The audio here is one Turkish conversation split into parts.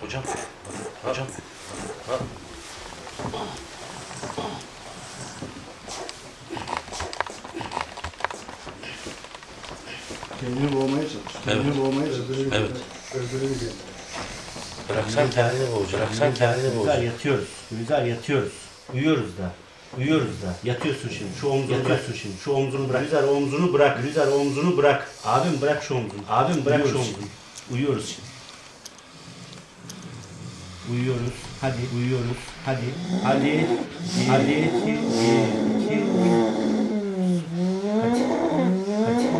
Hocam. Hocam. Ha. Kendini boğmaya çalış. Kendini Evet. boğmaya çalış. Evet. Öldüremeyecek. Bıraksan kendini boğacak. Bıraksan kendini boğacak. yatıyoruz. Gülizar yatıyoruz. Uyuyoruz da. Uyuyoruz da. Yatıyorsun şimdi. Şu omzunu bırakıyorsun şimdi. Şu omzunu bırak. Gülizar omzunu bırak. Gülizar omzunu bırak. Abim bırak şu omzunu. Abim bırak şu omzunu. Uyuyoruz şimdi. Uyuyoruz. Hadi uyuyoruz. Hadi. Hadi. Hadi. İki, iki, Hadi. Hadi.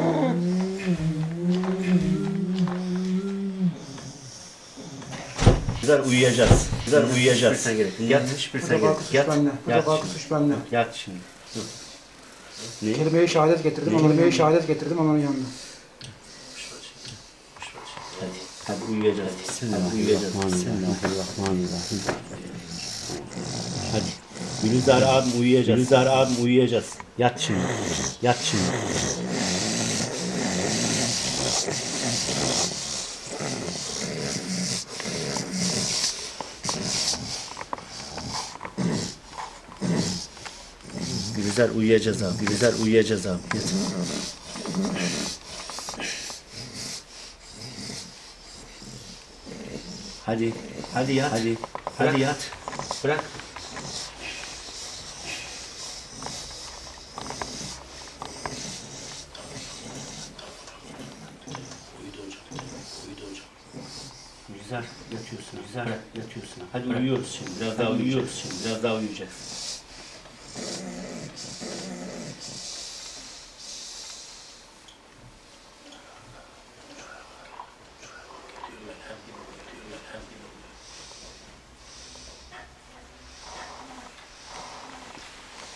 Güzel uyuyacağız. Güzel uyuyacağız. Hiçbir gerek. Yat. Bu defa suç Yat. bende. Bu Yat defa şimdi. suç bende. Yat şimdi. Dur. Ne? Kelime-i şehadet getirdim. Kelime-i şehadet getirdim onların yanına. Hadi. Hadi uyuyacağız. Hadi uyuyacağız. Bismillahirrahmanirrahim. Hadi. Gülizar abim uyuyacağız. Gülizar abim uyuyacağız. Yat şimdi. Yat şimdi. Gülizar uyuyacağız abi. Gülizar uyuyacağız abi. Yat. Hadi. Hadi yat. Hadi. Hadi yat. Bırak. Güzel. Yatıyorsun, güzel. Yatıyorsun. Hadi uyuyoruz şimdi, biraz daha uyuyoruz şimdi, biraz daha uyuyacağız.